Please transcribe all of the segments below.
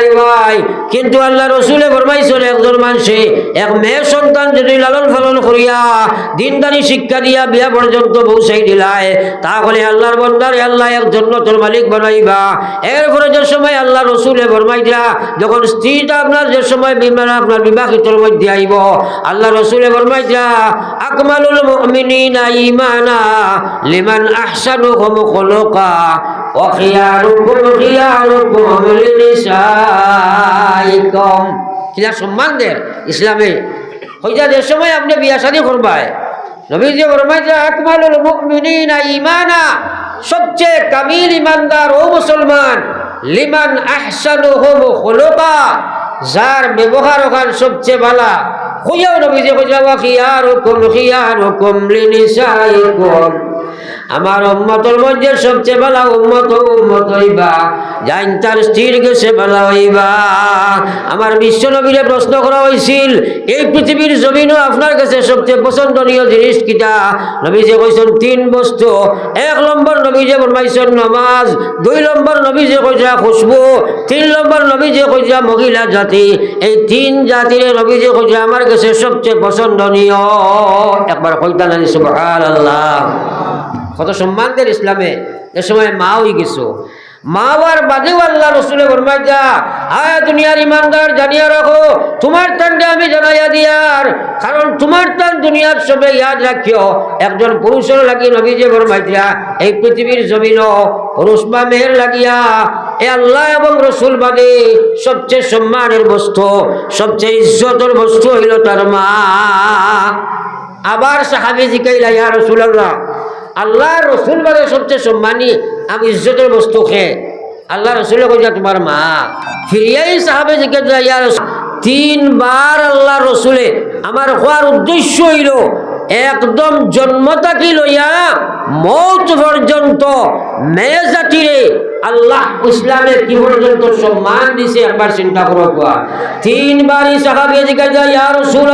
রে ভাই। কিন্তু আল্লাহ রসুলে ফরমাইছেন, একজন মানুষে এক মেয়ে সন্তান যদি লালন পালন করিয়া দিনদারি শিক্ষা দিয়া বিয়া পর্যন্ত পৌঁছাই দিলায়, তাহলে আল্লাহর বন্দারে আল্লাহ এক জন্নতর মালিক বানাইবা। এরপরে যে সময় আল্লাহ রসুলে ফরমাই দিয়া, যখন স্ত্রীটা আপনার যে সময় বিমান আপনার বিবাহিতর মধ্যে আইব, আল্লাহ রসুলে ফরমাই দিয়া, আকমালুল মুমিনিনা ঈমানা লিমান আহসানুহুম খুলুকা ওয়া খিয়ারুকুম খিয়ারুকুম লিনিসাইকুম কিলা সম্মান দেন ইসলামে। হইয়া যে সময় আপনি বিয়া শাদী করবায় নবীজি ফরমাই দিয়া আকমালুল মুমিনিনা সবচেয়ে কামিল ইমানদার ও মুসলমান, লিমান আহসানুহুম খুলুকা, যার ব্যবহার ওখান সবচেয়ে ভালা। খুঁজাও নবীজি খুঁজা ওয়া খিয়ারুকুম খিয়ারুকুম আমার উম্মতর মধ্যে সবচেয়ে ভালো উম্মত উম্মত হইবা। জাইন তার স্থির গেছে ভালো হইবা। আমার বিশ্ব নবীরে প্রশ্ন করা হয়েছিল এই পৃথিবীর জমিনও আপনার কাছে সবচেয়ে পছন্দনীয় জিনিস কিটা? নবী যে কইছেন, তিন বস্তু। এক নম্বর নবী যে ফরমাইছেন, নমাজ। দুই নম্বর নবী যে কইছা খুশবু। তিন নম্বর নবী যে কইছা মহিলা জাতি। এই তিন জাতির নবী যে কইছা আমার কাছে সবচেয়ে পছন্দনীয়। একবার কইতা নানি সুবহানাল্লাহ। কত সম্মান দেন ইসলামে? এ সময় মা হয়ে গেছো। মা আর বাদেও আল্লাহ রসুলে ফরমাই যা আয় দুনিয়ার ইমানদার, জানিয়া রাখো, তোমার টানটা আমি জানাইয়া দিয়ার। কারণ তোমার টান দুনিয়ার সবে ইয়াদ রাখিও। একজন পুরুষের লাগি নবী যে ফরমাই দিয়া এই পৃথিবীর জমিন পুরুষ বা মেয়ের লাগিয়া। এ আল্লাহ এবং রসুল বাদে সবচেয়ে সম্মানের বস্তু, সবচেয়ে ইজ্জতের বস্তু হইল তার মা। আবার সাহাবি জিকাইলা, ইয়া রসুল্লাহ আল্লাহ রসুল বাদে সবচেয়ে সম্মানী, আমি ইজ্জতের বস্তু খে আল্লাহ রসুল কইয়া তোমার মা। ফিরিয়াই সাহাবে জিজ্ঞাসা ইয়া তিনবার আল্লাহ রসুলে আমার হওয়ার উদ্দেশ্য হইল, একদম জন্ম থাকি লইয়া মৌত পর্যন্ত মেয়ে জাতিরে আল্লাহ ইসলামের কি পর্যন্ত সম্মান দিছে একবার চিন্তা করো কোয়া তিনবারই সাহাবিয়ে জিজ্ঞাসা ইয়া রসুল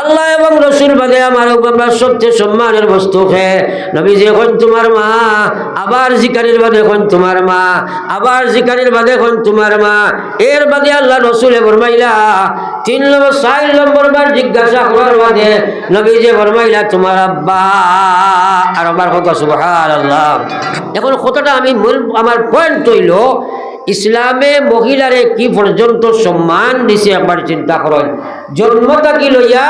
আল্লাহ এবং রসুল বাদে আমার আমরা সবচেয়ে সম্মানের বস্তু খে নবী যে এখন তোমার মা, আবার জিকারির বাদে এখন তোমার মা, আবার জিকারির বাদে এখন তোমার মা। এর বাদে আল্লাহ রসুলে ফরমাইলা তিন নম্বর চার নম্বর বার জিজ্ঞাসা করার বাদে নবী যে ফরমাইলা তোমার আব্বা। আর আমার এখন কতটা আমি মূল, আমার পয়েন্ট হইল, ইসলামে মহিলারে কি পর্যন্ত সম্মান দিছে একবার চিন্তা করেন। জন্ম থাকি লইয়া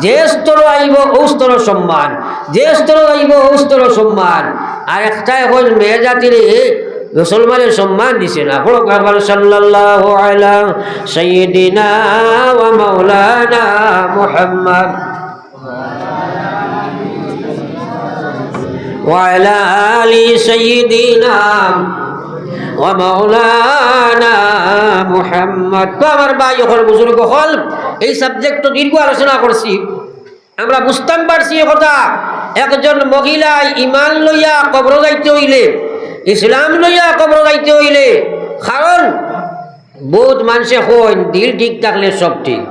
যে স্তর আইব ও স্তর সম্মান। যে স্তর আইব ও স্তর সম্মান। আর একটা এখন মেয়ে জাতিরে মুসলমানের সম্মান দিছে না বড় একবার সাল্লাল্লাহু আলা সাইয়্যিদিনা ওয়া মাওলানা মুহাম্মদ وعلى آل سيدنا ومولانا محمد তো আমার ভাই হল বুজুর্গ হল এই সাবজেক্ট তো দীর্ঘ আলোচনা করছি আমরা বুঝতাম পারছি এ কথা একজন মহিলা ইমান লইয়া কবর যাইতে হইলে ইসলাম লইয়া কবর গাইতে হইলে, কারণ বহুত মানুষে হইন দিল ঠিক থাকলে সব ঠিক।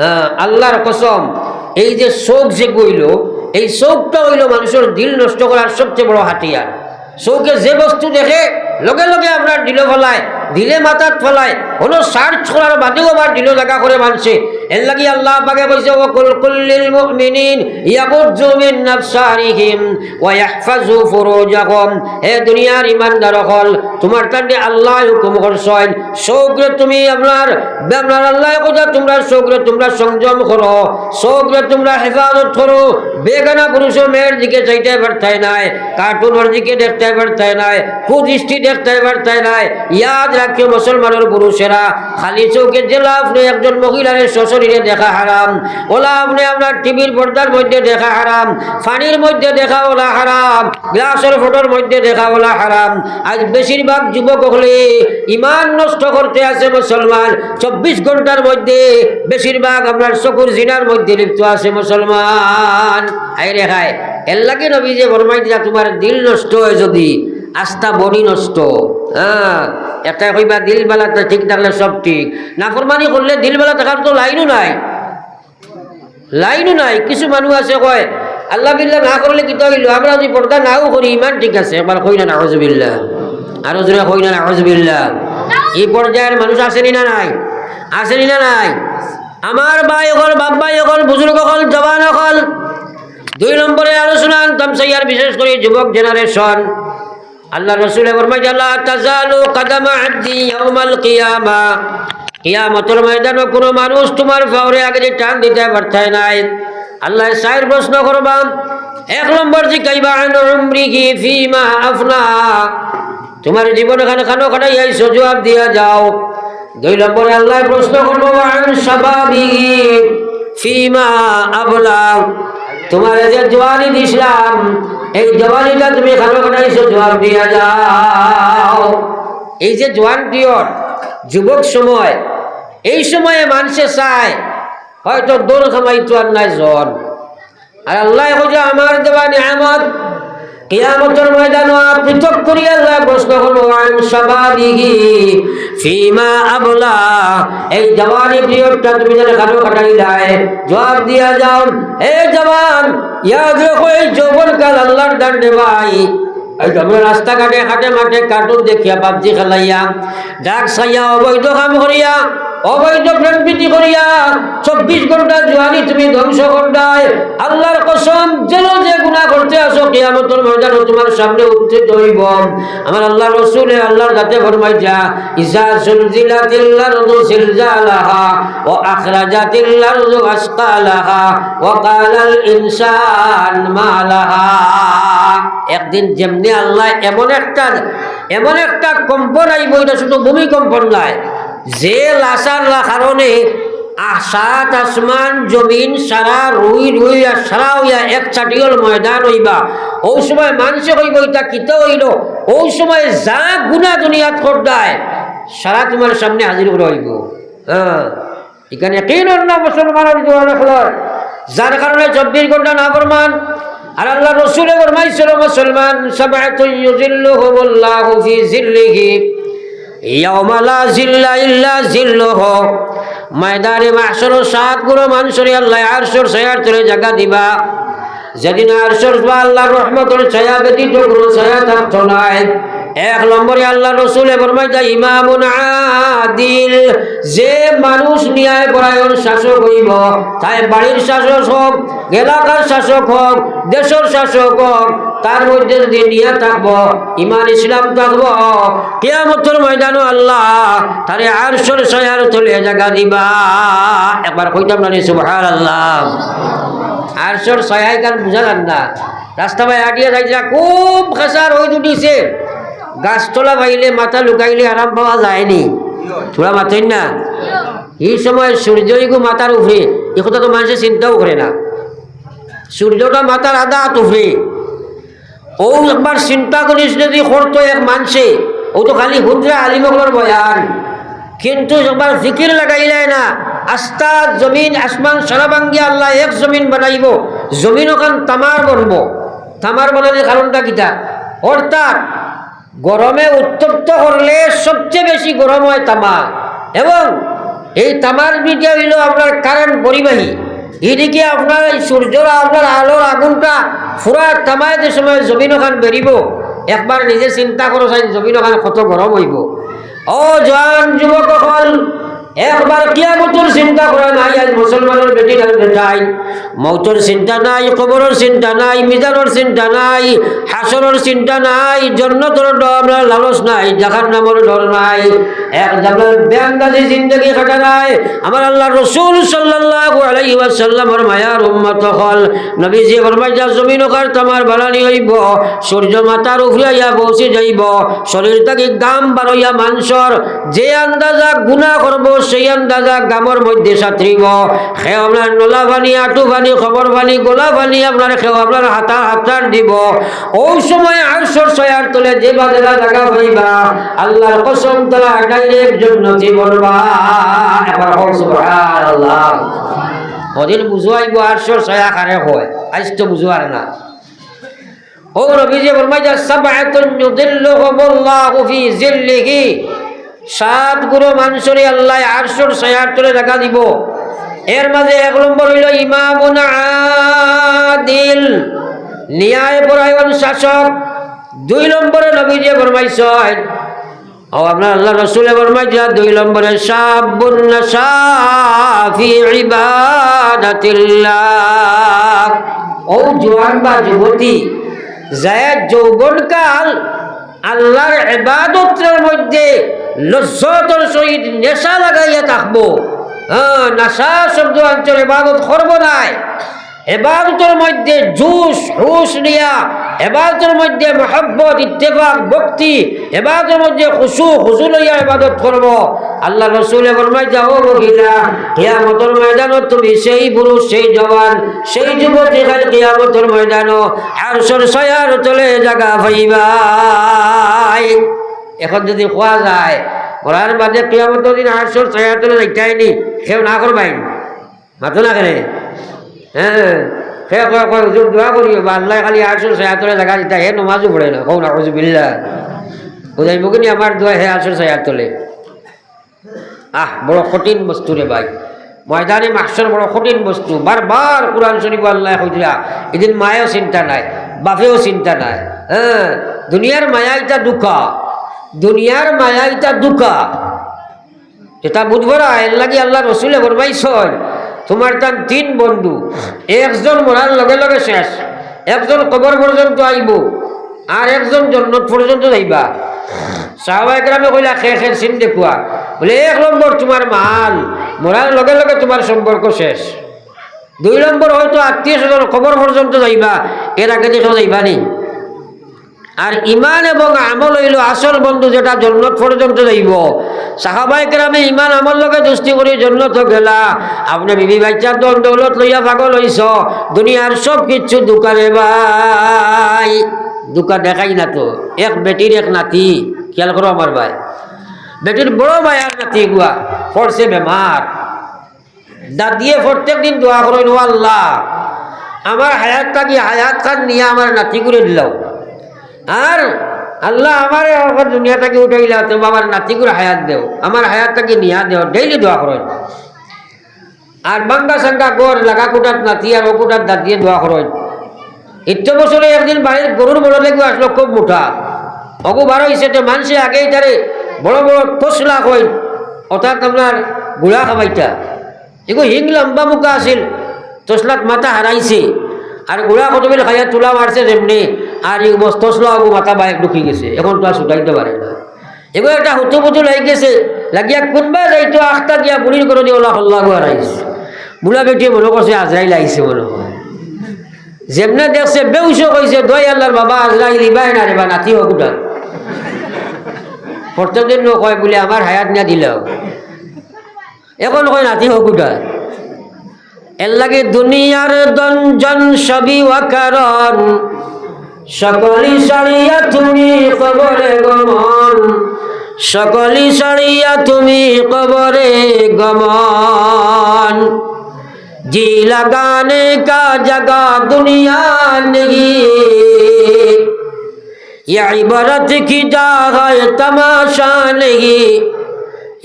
হ্যাঁ আল্লাহর কসম, এই যে শোক যে গইল এই শোকটা হইল মানুষের দিল নষ্ট করার সবচেয়ে বড় হাতিয়ার। শোকে যে বস্তু দেখে, লগে লগে আপনার দিল ফলায় দিলে মাথাত ফলায়। কোনো সার্চ করার বাদেও আবার দিল জায়গা করে মানছে এর লাগি আল্লাহ পাকে কইছে ও কুল কুল্লিল মুমিনিন ইয়াগুজ্জু মিন নাফসারিহিম ওয়া ইয়াহফাজু ফুরুজাহুম হে দুনিয়ার ইমানদার হল তোমার তান্ডে আল্লাহ হুকুম করছেন। শোকরে তুমি আপনার আপনার আল্লাহ কথা তোমরা শোকরে তোমরা সংযম করো। শোকরে তোমরা হেফাজত করো। বেগানা পুরুষ মেয়ের দিকে চাইতে পারতাই নাই, কার্টুনের দিকে দেখতে পারতাই নাই, কুদৃষ্টি দেখতে পারতাই নাই, ইয়াদ রাখিও মুসলমানের পুরুষেরা খালি চৌকে জেলা আপনি একজন মহিলার শ্বশুরিরে দেখা হারাম ওলা আপনি আপনার টিভির পর্দার মধ্যে দেখা হারাম, ফানির মধ্যে দেখা ওলা হারাম, গ্লাসের ফটোর মধ্যে দেখা ওলা হারাম। আজ বেশিরভাগ যুবক হলে ইমান নষ্ট করতে আছে মুসলমান, চব্বিশ ঘণ্টার মধ্যে বেশিরভাগ আপনার চকুর জিনার মধ্যে লিপ্ত আছে মুসলমান। হাই রে হায়, এর লাগে নবী যে ফরমাই দিলা, তোমার দিল নষ্ট হয় যদি, আস্থা বডি নষ্ট। হ্যাঁ। একটা কইবা দিল বেলাটা ঠিক থাকলে সব ঠিক। নাফরমানি করলে দিল বেলা থাকার তো লাইনও নাই। লাইনও নাই। কিছু মানুষ আছে কয়, আল্লাহ বিল্লাহ না করলে কি হইল আমরা যদি পর্দা নাও করি, ইমান ঠিক আছে, একবার কই না নাহজবিল্লা আরও জোরে কই না নাহজবিল্লা এই পর্যায়ের মানুষ আসেনি না নাই? আসেনি না নাই? আমার ভাই অকল বাপ ভাই হল বুজুর্গ হল জবান হল দুই নম্বরে আলোচনা, আনতাম সাইয়ার বিশেষ করে যুবক জেনারেশন। আল্লাহ রসুলের ফরমাই আল্লাহ তাজালু কাদামা আব্দি ইয়াউমাল কিয়ামা। কিয়ামতের ময়দানে কোনো মানুষ তোমার ফাওরে আগে টান দিতে পারতায় নাই। আল্লাহ সাইর প্রশ্ন করবাম এক নম্বর জিজ্ঞাইবা আন উমরিহি ফিমা আফনা। তোমার জীবন খানে খানো খানাই আইসো জবাব দিয়া যাও। দুই নম্বরে আল্লাহ প্রশ্ন করব আন শাবাবিহি ফিমা আবলা। তোমার যে জোয়ানি দিছিলাম, এই জোয়ানিটা তুমি খানো খানাইছো জবাব দিয়া যাও। এই যে জোয়ান পিয়র, যুবক সময়, এই সময়ে মানুষে চায়, হয়তো দোল খামাইতো আর নাই জন আর আল্লাহ আমার দেওয়া নিয়ামত কিয়ামতের ময়দান পৃথক করি আল্লাহ প্রশ্ন করব আন শাবাবিহি ফিমা আবলা। এই জওয়ানি পিরিয়ডটা তুমি যেন কাটো কাটাইলাই জবাব দিয়া যাও, এ জওয়ান ইয়াদ রাখো, এই যৌবনকাল আল্লাহর দান্ডে ভাই। আমরা রাস্তাঘাটে, হাটে মাঠে, কার্টুন দেখিয়া, পাবজি খেলাইয়া, ডাক সাইয়া অবৈধ কাম করিয়া অবৈধ প্রেম প্রীতি করিয়া চব্বিশ ঘণ্টা জোয়ানি তুমি ধ্বংস করতায় আল্লাহর কসম, যেন যে গুণা করতে আসো কিয়ামতের ময়দান তোমার সামনে উঠতে দইব আমার আল্লাহ রসুলে আল্লাহর যাতে ফরমাইছা ইজা সুলজিলাতিল আরদু সিলজালাহা ওয়া আখরাজাতিল আরদু আসকালাহা ওয়া কালাল ইনসান মা লাহা একদিন যেমনি আল্লাহ এমন একটা এমন একটা কম্পন আইব, এটা শুধু ভূমিকম্পন নয় যে লাসার কারণে আসাত আসমান জমিন সারা রুই রুই আর সারা হইয়া এক চাটিয়ল ময়দান হইবা। ওই সময় মানুষে হইব ইটা কিতে হইল? ওই সময় যা গুণা দুনিয়াত করদায় সারা তোমার সামনে হাজির করে হইব। হ্যাঁ। এখানে কেন না মুসলমানের জোয়ান যার কারণে চব্বিশ ঘণ্টা না ফরমান। আর আল্লাহ রসুলে ফরমাইছিল, মুসলমান সাবাতুন ইউজিল্লুহুমুল্লাহু ফি জিল্লিহি ইয়াউমা লা জিল্লা ইল্লা জিল্লুহু। ময়দানে মাহশর সাতগুলো মানুষরে আল্লাহ আরশের ছায়ার তলে জায়গা দিবা। যেদিন আরশের বা আল্লাহর রহমতের ছায়া ব্যতীত কোনো ছায়া থাকতো নাই। এক নম্বরে আল্লাহ রসুলে ফরমাইতা আদিল যে মানুষ ন্যায় পরায়ণ শাসক হইব, তাই বাড়ির শাসক হোক, এলাকার শাসক হোক, দেশের শাসক হোক, তার মধ্যে যদি নিয়ে থাকব, ইমান, ইসলাম থাকব, কেয়ামতের ময়দানও আল্লাহ তারে আরশোর সয়ার তলে জায়গা দিবা। একবার কইতাম না সুবহান আল্লাহ আরশোর সয়াই গান বুঝা না। রাস্তা ভাই আটিয়া যাইছিলা খুব খাসার হয়ে উঠিছে গাছতলা পাইলে মাথা লুকাইলে আরাম পাওয়া যায়নি। থোড়া মাথেন না। এই সময় সূর্যইগু মাথার উপরে এ কথা তো মানুষের চিন্তাও করে না। সূর্যটা মাথার আধা হাত উপরে ও একবার চিন্তা করিস যদি করতো এক মানসে ও তো খালি হুদ্রা আলিমগর বয়ান। কিন্তু একবার ফিকির লাগাইলে না আস্তা জমিন আসমান সারা আল্লাহ এক জমিন বানাইব। জমিন ওখান তামার বনব। তামার বানানোর কারণটা কিটা? অর্থাৎ গরমে উত্তপ্ত করলে সবচেয়ে বেশি গরম হয় তামা। এবং এই তামার বিটা হইল আপনার কারেন্ট পরিবাহী। এদিকে আপনার এই সূর্যর আপনার আলোর আগুনটা ফুরা তামায় যে সময় জমিন ওখান বেরিব, একবার নিজে চিন্তা করো চাই জমিন ওখান কত গরম হইব। ও জয়ান যুবক সকল একবার কিয়ামতের চিন্তা করা নাই, আজ মুসলমানের বেটি বেটাই মৌতর চিন্তা নাই, কবরের চিন্তা নাই, মিজানের চিন্তা নাই, হাসরের চিন্তা নাই, জন্নতর ডর লালস নাই জাহার নামর ডর নাই। এক জামার ব্যাংদাজি জিন্দগি কাটা নাই আমার আল্লাহ রসুল সাল্লাল্লাহু আলাইহি ওয়াসাল্লামের মায়ার উম্মত হল। নবীজি ফরমাই যা জমিন ওখার তোমার বানানি হইব, সূর্য মাতার উপরে আইয়া বসে যাইব শরীর থেকে গাম বারইয়া মাংসর যে আন্দাজা গুণা করব সেই আন্দাজা গামর মধ্যে সাঁতরিব। সে আপনার নোলা পানি আটু পানি খবর পানি গোলা পানি আপনার খেও আপনার হাতা হাতার দিব। ওই সময় আটশোর ছয়ার তোলে যে বাজারা জায়গা হইবা, আল্লাহর কসম তারা ডাইরেক্ট হোক সুবহানাল্লাহ। ওদিন বুঝুয়াইব আটশোর ছয়া কারে হয়, আজ তো বুঝুয়ার না। ও নবীজি ফরমাই যা সাবআতুন ইউদিল্লুহুমুল্লাহু ফি জিল্লিহি। সাত গুরু মানুষরে আল্লাহ আটশোর ছয়ার তোলে জায়গা দিব। এর মাঝে এক নম্বর হইল ইমামুন আদিল। ন্যায় পরায়ণ শাসক। দুই নম্বরে নবীজি ফরমাইছেন। ও আপনার আল্লাহ রসুলের বরমাইয়া দুই নম্বরে, সাবুন নাসাফি ইবাদাতিল্লাহ। ও জোয়ান বা যুবতী যায় যৌবনকাল আল্লাহর ইবাদতের মধ্যে লজ্জতর সহিত নেশা লাগাইয়া থাকব। হ্যাঁ নেশা শব্দ অঞ্চল ইবাদত করব নাই। এবাদতের মধ্যে জুস হুস নিয়া, এবাদতের মধ্যে মহব্বত, ইত্তেফাক, ভক্তি, এবাদতের মধ্যে খুশু খুশু লইয়া এবাদত করব। আল্লাহ রসুলে ফরমাই যাও মহিলা, কিয়ামতের ময়দানত তুমি সেই পুরুষ, সেই জওয়ান, সেই যুবতী খাল কিয়ামতের ময়দানও আর সর সয়ার তলে জাগা ভাইবাই এখন যদি খোয়া যায় মরার বাদে কিয়ামতের দিন আর সর সয়ার তলে যাইতাইনি কেউ না করবাই মাথো না কেনে হ্যাঁ সে কয় কয় হুজুর দোয়া করি আল্লাহ খালি আটশো ছায়াতলে জায়গা দিতা, হে নমাজও পড়ে না কৌ না হুজুবিল্লা বুঝাইব কিনি আমার দোয়া হে আটশো ছায়াতলে। আহ, বড় কঠিন বস্তু রে ভাই। ময়দানে মাকসর বড় কঠিন বস্তু। বারবার কোরআন শরীফ আল্লাহ কইরা এদিন মায়েও চিন্তা নাই, বাপেও চিন্তা নাই হ্যাঁ দুনিয়ার মায়া ইটা দুঃখা। দুনিয়ার মায়া এটা দুকা এটা বুঝব না, এর লাগি আল্লাহ রসুলে বরমাইছয় তোমার তার তিন বন্ধু, একজন মরার লগে লগে শেষ, একজন কবর পর্যন্ত আইব, আর একজন জন্নত পর্যন্ত যাইবা। সাহবাই গ্রামে কইলা, খে খে চিন দেখুয়া। বলে, এক নম্বর তোমার মাল, মরার লগে লগে তোমার সম্পর্ক শেষ। দুই নম্বর হয়তো আত্মীয় স্বজন খবর পর্যন্ত যাইবা, এর আগে দেখো যাইবা নি। আর ইমান এবং আমল হইল আসল বন্ধু যেটা জন্নত পর্যন্ত যাইব। সাহাবাই গ্রামে ইমান আমল লগে দুষ্টি করে জন্নত গেলা। আপনি বিবি বাচ্চার দল দৌলত লইয়া পাগল হইছ। দুনিয়ার সব কিছু দোকানে ভাই। দোকান দেখাই না তো। এক বেটির এক নাতি। খেয়াল করো আমার ভাই। বেটির বড় ভাই আর নাতি গুয়া। পড়ছে বেমার। দাদিয়ে প্রত্যেক দিন দোয়া করেন আল্লাহ, আমার হায়াত থাকি, হায়াত খান নিয়ে আমার নাতি করে দিলাম আর আল্লাহ আমার আমার দুনিয়াটাকে উঠাইলা তুমি আমার নাতিগুলো হায়াত দেও। আমার হায়াতটাকে নিয়া দেও ডেইলি দোয়া করেন আর বাঙ্গা সাঙ্গা গড়, লাগা কুটাত নাতি আর ও কুটাত দাঁতিয়ে দোয়া করেন ইত্য বছরে একদিন বাড়ির গরুর বড় লেগে আসলো খুব মোটা অগু বারো হিসেবে মানুষে আগেই তারে বড় বড় তসলা কইন অর্থাৎ আপনার গুড়া খাবাইটা এগো হিং লম্বা মুখা আছিল তসলাত মাথা হারাইছে। আর গুড়া কতবিল খাইয়া তুলা মারছে যেমনি আর এই তসলা আবু মাথা বাইক ঢুকি গেছে। এখন তো আর ছুটাইতে পারে না। এগুলো একটা হুতু পুতু লাগি গেছে। লাগিয়া কোনবা যাইতো, আখটা দিয়া বুড়ির করে দিয়ে ওলা হল্লা গুয়া রাইছে বুড়া বেটিয়ে মনে করছে আজরাইল আইছে মনে হয়। যেমনে দেখছে বেউসো কইছে দই আল্লাহর বাবা আজরাইল ইবাই না রে বা, নাতি হোক উঠান প্রত্যেকদিন কয় বলে আমার হায়াত না দিলেও এখন কয়, নাতি হোক উঠান এর লাগে দুনিয়ার দঞ্জন সবই ওয়াকারণ সকলি সারিয়া তুমি কবরে গমন সকলি সারিয়া তুমি কবরে গমন जी लगाने का जगह दुनिया नहीं ये इबारत की जगह तमाशा नहीं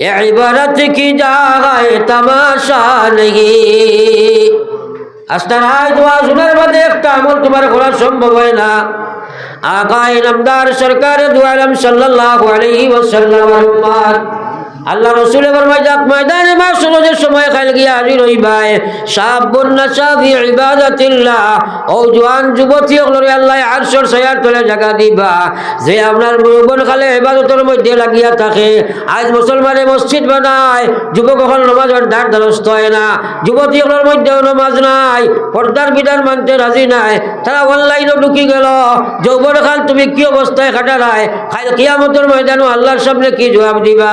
ये इबारत की जगह तमाशा नहीं আস্তারায় দোয়া শোনার বাদে একটা আমল তোমার করা সম্ভব হয় না। আগায় নামদার সরকার দুয়ালাম সাল্লাল্লাহু আলাইহি ওয়াসাল্লাম আল্লাহ রসুলের ময়দান ময়দানে মা সরোজের সময় খাইল গিয়া হাজির হইবাই সাবুন নাসাফি ইবাদাতিল্লাহ। ও জওয়ান যুবতী হলরে আল্লাহ আরশর সায়ার তলে জায়গা দিবা। যে আপনার মুরব্বন খালে ইবাদতের মধ্যে লাগিয়া থাকে। আজ মুসলমানে মসজিদ বানায়। যুবক হল নমাজের দ্বার দ্বারস্থ হয় না। যুবতী হলের মধ্যেও নমাজ নাই। পর্দার বিধান মানতে রাজি নাই। তারা অনলাইনে ঢুকি গেল। যৌবন খাল তুমি কি অবস্থায় কাটারায়? খাই কিয়ামতের ময়দানও আল্লাহর সামনে কি জবাব দিবা?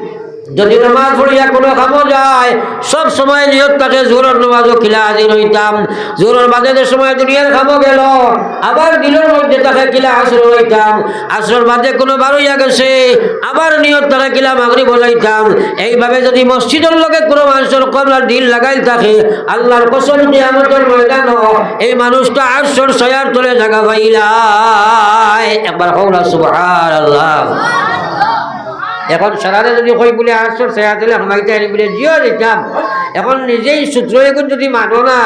যদি নামাজ পড়িয়া কোনো কামো যায়, সব সময় নিয়ত থাকে জোরের নামাজও খিলা হাজির হইতাম। জোরের বাজে সময় দুনিয়ার কামো গেল, আবার দিলের মধ্যে তাকে কিলা আসর হইতাম আসর বাদে কোনো বারোইয়া গেছে, আবার নিয়ত তাকে কিলা মাগরি বলাইতাম এইভাবে যদি মসজিদের লগে কোনো মানুষের কমলার দিল লাগাই থাকে, আল্লাহর কসম নিয়ামতের ময়দান এই মানুষটা আসর সয়ার তোলে জায়গা পাইলাই একবার কৌলা সুবহান আল্লাহ এখন সারারে যদি কই বলে আসর সেয়া দিলে আমাকে আনি বলে, জিও দিতাম। এখন নিজেই সূত্র এখন যদি মানো না,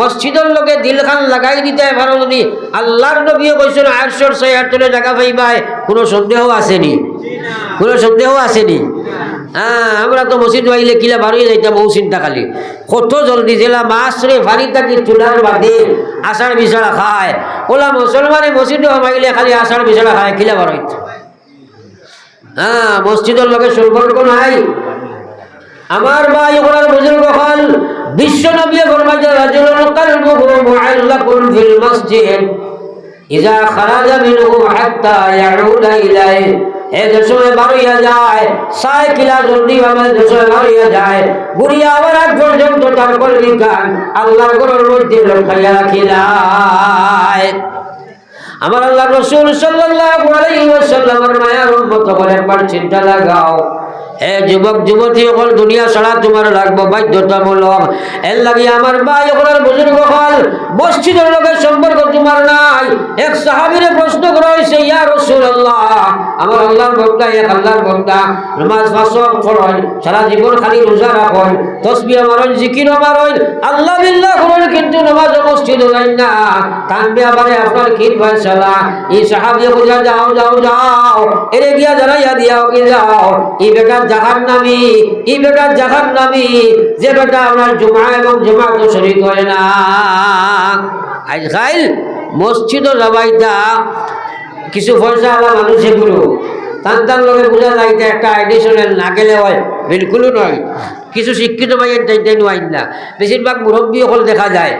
মসজিদের লগে দিলখান লাগাই দিতে এবার যদি আল্লাহর নবীও কইছেন আটশোর ছয় আটটলে জায়গা পাইবাই, কোনো সন্দেহ আসেনি। কোনো সন্দেহ আসেনি। হ্যাঁ আমরা তো মসজিদ বাইলে কিলা বারোই যাইতাম ও চিন্তা খালি। কত জলদি জেলা মাছ রে ভারি থাকি চুলার বাদে আষাঢ় বিছাড়া খায়। ওলা মুসলমানে মসজিদে মাইলে খালি আষাঢ় বিছাড়া খায়, কিলা বারোইত। হ্যাঁ মসজিদের লোকের সম্পর্ক নাই? আমার ভাই ওনার বুজুর্গ হল বিশ্ব নবী ফরমাইছে, রাজুলুন কলবুহু মুআল্লাকুন ফিল মসজিদ। ইজা খারাজা মিনহু হাত্তা ইয়াউদা ইলাইহি। এ দেশে বাড়িয়া যায়, সাইকেলা জলদি ভাবে দেশে বাড়িয়া যায়। বুড়িয়া আবার আগ পর্যন্ত তার কলবি কান আল্লাহর ঘরের মধ্যে রাখিলায়। আমার আল্লাহ রসুল সাল্লাল্লাহু আলাইহি ওয়াসাল্লামের মায়ার উম্মত বলে একবার চিন্তা লাগাও। হে যুবক, যুবতী সকল দুনিয়া ছাড়া তোমার লাগবো বাধ্যতামূলক। এর লাগে আমার ভাই সকলের বুজুর্গ হল মসজিদের লোকের সম্পর্ক তোমার নাই। এক সাহাবিরে প্রশ্ন করা হয়েছে ইয়া রাসূলুল্লাহ, আমার আল্লাহর বন্দা এক আল্লাহর বন্দা নামাজ পাঁচ পড়েন, সারা জীবন খালি রোজা রাখেন, তসবিহ মারেন, জিকির মারেন, আল্লাহ বিল্লাহ করেন, কিন্তু নামাজ মসজিদ যাই না। কানবে আবার আপনার কি ফয়সালা এই সাহাবিয়ে বোঝা যাও যাও যাও, এরে গিয়া জানাইয়া দিয়াও কি যাও, এই বেটা বেটা নামি যে বেটা এবং কিছু পয়সা মানুষ এগুলো তার লগে বোঝা যাইতে একটা এডিশনাল না গেলে হয়, বিলকুলও নয়। কিছু শিক্ষিত ভাইয়ের না। বেশিরভাগ মুরব্বী অকল দেখা যায়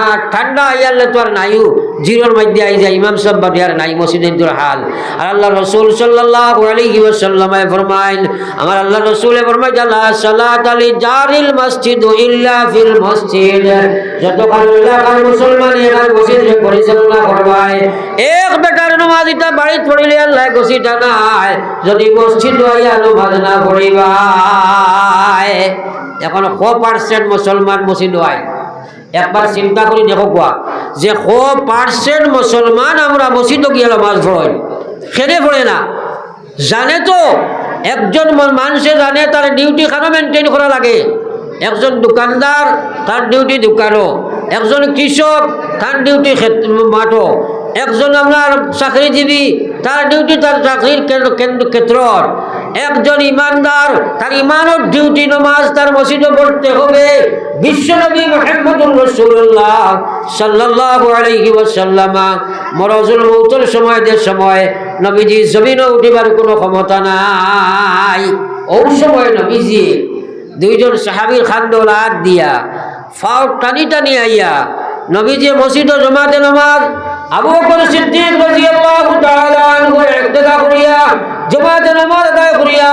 আর ঠান্ডা আইয়ালে তো আর নাইও। জিরোর মধ্যে আই যায় ইমাম সব বাদে আর নাই মসজিদের হাল। আর আল্লাহ রসুল সাল্লাল্লাহু আলাইহি ওয়াসাল্লামে ফরমাইল, আমার আল্লাহ রসুলে ফরমাই জালা সালাত আলি জারিল মসজিদ ইল্লা ফিল মসজিদ। যত কাল এলাকার মুসলমান এলাকার মসজিদ পরিচালনা করবায়, এক বেটার নামাজ এটা বাড়িত পড়িলে আল্লাহ গছিটা নাই। যদি মসজিদ আইয়া নামাজ না পড়িবায়, এখন ক পার্সেন্ট মুসলমান মসজিদ হয়? একবার চিন্তা করে দেখো কোয়া যে ক পার্সেন্ট মুসলমান আমরা মসজিদে গিয়ে নামাজ পড়াই খেলে পড়ে না। জানে তো, একজন মানুষে জানে তার ডিউটি খানো মেনটেন করা লাগে। একজন দোকানদার তার ডিউটি দোকানও একজন কৃষক তার ডিউটি মাঠও একজন আপনার চাকরিজীবী তার ডিউটি তার চাকরির ক্ষেত্রর একজন ইমানদার, তার ইমানের ডিউটি নমাজ তার মসজিদে পড়তে হবে। বিশ্বনবী মোহাম্মদুর রসুল্লাহ সাল্লাল্লাহু আলাইহি ওয়াসাল্লামা মরজুল মৌতের সময় যে সময় নবীজি জমিনে উঠিবার কোনো ক্ষমতা নাই। ওই সময় নবীজি দুইজন সাহাবীর খান্দল হাত দিয়া ফাও টানি টানি আইয়া নবীজি মসজিদ জমাতে নমাজ, আবু বকর সিদ্দিক রাদিয়াল্লাহু তাআলা আনহু ইক্তেদা করিয়া জমাতে নামাজ আদায় করিয়া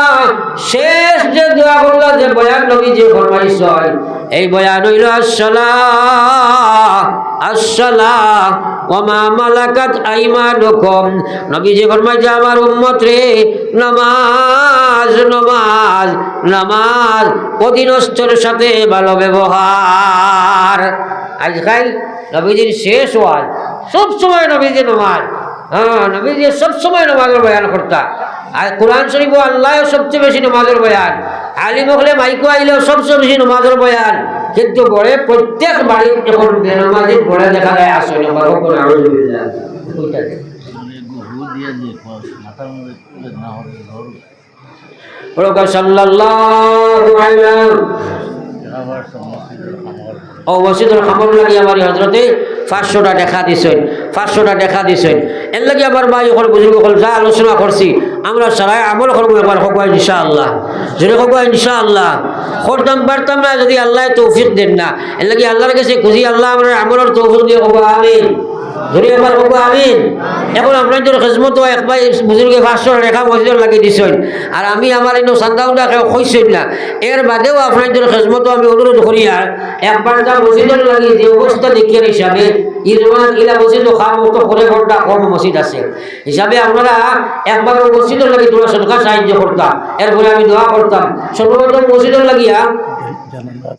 শেষ যে দোয়া করলা, যে বয়ান নবীজি ফরমাইছেন এই বয়ান হইল আসসালাহ আসসালাহ ওমা মালাকাত আইমানুকুম। নবীজি ফরমাইছে, আমার উম্মত রে নামাজ নামাজ নামাজ অধীনস্থর সাথে ভালো ব্যবহার। আজকাল নবীজির শেষ ওয়াজ, সব সময় নবীজি নমাজ। হ্যাঁ নবীজি সব সময় নমাজের বয়ান করতা। আর কোরআন শরীফ আল্লাহ সবচেয়ে বেশি নমাজের বয়ান। আলিম হলে মাইকো আইলেও সবচেয়ে বেশি নমাজের বয়ান। কিন্তু বড়ে প্রত্যেক বাড়ি এখন বেনমাজি বড়ে দেখা যায় আসে নম্বর হোক সাল্লাল্লাহু আলাইহি সমস্ত খাবার ও মসজিদুল খামর লাগি আমার হজরতে পাঁচশোটা দেখা দিছেন, পাঁচশোটা দেখা দিছেন। এর লাগে আমার ভাই ওখানে বুজুর্গ হল যা আলোচনা করছি, আমরা সারাই আমল করব এবার হকুয়া ইনশাআল্লাহ। যদি হকুয়া ইনশাআল্লাহ করতাম পারতাম না যদি আল্লাহ তৌফিক দেন না, এর লাগে আল্লাহর কাছে খুঁজি আল্লাহ আমরা আমলের তৌফিক দিয়ে হব আমিন। ধরে আমার আমিন, এখন আপনাদের খেজমত এক বুজুর্গে পাঁচশো রেখা মসজিদ লাগিয়ে দিছেন। আর আমি আমার এই সান্দা উন্দা কইছেন না। এর বাদেও আপনাদের খেজমত আমি অনুরোধ করি আর একবার যা মসজিদের লাগি যে অবস্থা দেখিয়ার হিসাবে ইরমান ইলা মসজিদ খাম মতো করে ঘণ্টা কম মসজিদ আছে। হিসাবে আপনারা একবার মসজিদের লাগি তোমরা সরকার সাহায্য করতাম। এরপরে আমি দোয়া করতাম। সর্বপ্রথম মসজিদের লাগিয়া